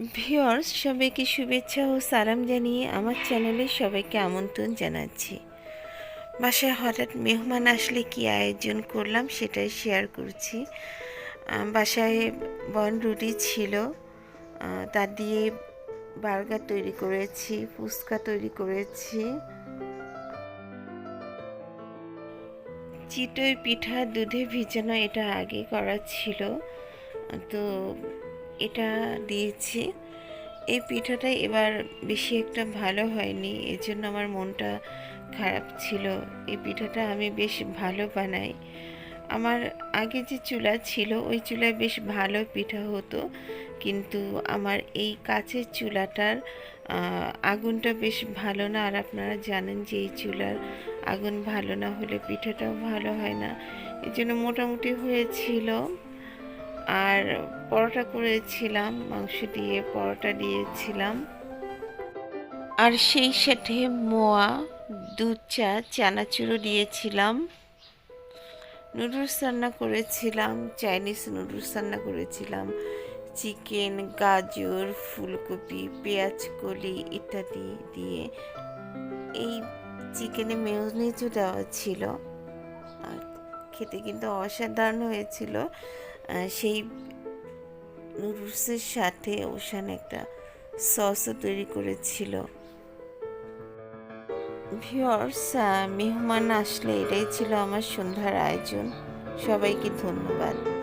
Viewers সবাইকে শুভেচ্ছা ও সালাম জানিয়ে আমার চ্যানেলে সবাইকে আমন্ত্রণ জানাচ্ছি। বাসায় হঠাৎ মেহমান আসলে কি আয়োজন করলাম সেটাই শেয়ার করছি। বাসায় বন রুটি ছিল তা দিয়ে বার্গার তৈরি করেছি, ফুচকা তৈরি করেছি। চিতই পিঠা, দুধে ভিজানো এটা আগে করা ছিল। তো এটা দিয়েছি। এই পিঠাটা এবার বেশি একটা ভালো হয়নি এর জন্য আমার মনটা খারাপ ছিল। এই পিঠাটা আমি বেশ ভালো বানাই। আমার আগে যে চুলা ছিল, ওই চুলায় বেশ ভালো পিঠা হতো, কিন্তু আমার এই কাছের চুলাটার আগুনটা বেশ ভালো না। আর আপনারা জানেন যে এই চুলার আগুন ভালো না হলে পিঠাটাও ভালো হয় না। এই জন্য মোটামুটি হয়েছিল। আর পরোটা করেছিলাম, মাংস দিয়ে পরোটা দিয়েছিলাম। আর সেই সাথে মোয়া দুধ চা চানাচুরও দিয়েছিলাম। নুডলস রান্না করেছিলাম, চাইনিজ নুডলস রান্না করেছিলাম। চিকেন, গাজর, ফুলকপি, পেঁয়াজ, কলি ইত্যাদি দিয়ে এই চিকেনে মেয়নিজও দেওয়া ছিল। আর খেতে কিন্তু অসাধারণ হয়েছিল। সেই নুডলসের সাথে ওশান একটা সসও তৈরি করেছিল। ভিওর্স মেহমান আসলে এটাই ছিল আমার সন্ধ্যার আয়োজন। সবাইকে ধন্যবাদ।